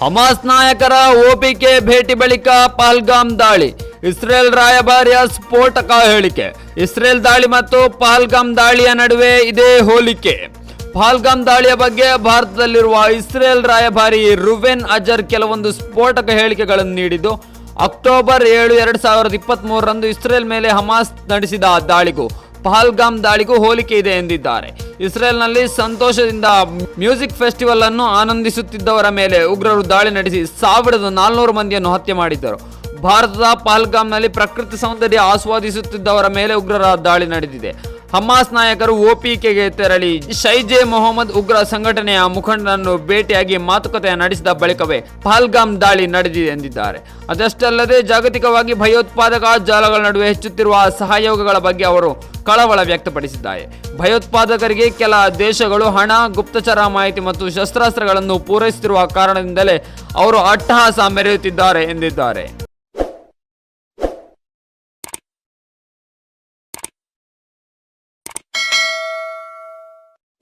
Hamas ನಾಯಕರ ಒಪಿಕೆ ಭೇಟಿ ಬಳಿಕ ಪಹಲ್ಗಾಮ್ ದಾಳಿ. ಇಸ್ರೇಲ್ ರಾಯಭಾರಿಯ ಸ್ಫೋಟಕ ಹೇಳಿಕೆ. ಇಸ್ರೇಲ್ ದಾಳಿ ಮತ್ತು ಪಹಲ್ಗಾಮ್ ದಾಳಿಯ ನಡುವೆ ಇದೇ ಹೋಲಿಕೆ. ಪಹಲ್ಗಾಮ್ ದಾಳಿಯ ಬಗ್ಗೆ ಭಾರತದಲ್ಲಿರುವ ಇಸ್ರೇಲ್ ರಾಯಭಾರಿ ರುವೆನ್ ಅಜರ್ ಕೆಲವೊಂದು ಸ್ಫೋಟಕ ಹೇಳಿಕೆಗಳನ್ನು ನೀಡಿದ್ದು, ಅಕ್ಟೋಬರ್ ಏಳು, ಎರಡು ಸಾವಿರದ ಇಪ್ಪತ್ತ್ ಮೂರರಂದು ಇಸ್ರೇಲ್ ಮೇಲೆ ಹಮಾಸ್ ನಡೆಸಿದ ದಾಳಿಗೂ. ಪಹಲ್ಗಾಮ್ ದಾಳಿಗೂ ಹೋಲಿಕೆ ಇದೆ ಎಂದಿದ್ದಾರೆ. ಇಸ್ರೇಲ್ನಲ್ಲಿ ಸಂತೋಷದಿಂದ ಮ್ಯೂಸಿಕ್ ಫೆಸ್ಟಿವಲ್ ಅನ್ನು ಆನಂದಿಸುತ್ತಿದ್ದವರ ಮೇಲೆ ಉಗ್ರರು ದಾಳಿ ನಡೆಸಿ ಸಾವಿರದ ನಾಲ್ನೂರು ಮಂದಿಯನ್ನು ಹತ್ಯೆ ಮಾಡಿದ್ದರು. ಭಾರತದ ಪಹಲ್ಗಾಮ್ನಲ್ಲಿ ಪ್ರಕೃತಿ ಸೌಂದರ್ಯ ಆಸ್ವಾದಿಸುತ್ತಿದ್ದವರ ಮೇಲೆ ಉಗ್ರರ ದಾಳಿ ನಡೆದಿದೆ. ಹಮಾಸ್ ನಾಯಕರು ಒಪಿಕೆಗೆ ತೆರಳಿ. ಶೈಜೆ ಮೊಹಮ್ಮದ್ ಉಗ್ರ ಸಂಘಟನೆಯ ಮುಖಂಡರನ್ನು ಭೇಟಿಯಾಗಿ ಮಾತುಕತೆ ನಡೆಸಿದ ಬಳಿಕವೇ ಪಹಲ್ಗಾಮ್ ದಾಳಿ ನಡೆದಿದೆ ಎಂದಿದ್ದಾರೆ. ಅದಷ್ಟಲ್ಲದೆ ಜಾಗತಿಕವಾಗಿ ಭಯೋತ್ಪಾದಕ ಜಾಲಗಳ ನಡುವೆ ಹೆಚ್ಚುತ್ತಿರುವ ಸಹಯೋಗಗಳ ಬಗ್ಗೆ ಅವರು ಕಳವಳ ವ್ಯಕ್ತಪಡಿಸಿದ್ದಾರೆ. ಭಯೋತ್ಪಾದಕರಿಗೆ ಕೆಲ ದೇಶಗಳು ಹಣ, ಗುಪ್ತಚರ ಮಾಹಿತಿ ಮತ್ತು ಶಸ್ತ್ರಾಸ್ತ್ರಗಳನ್ನು ಪೂರೈಸುತ್ತಿರುವ ಕಾರಣದಿಂದಲೇ ಅವರು ಅಟ್ಟಹಾಸ ಮೆರೆಯುತ್ತಿದ್ದಾರೆ ಎಂದಿದ್ದಾರೆ.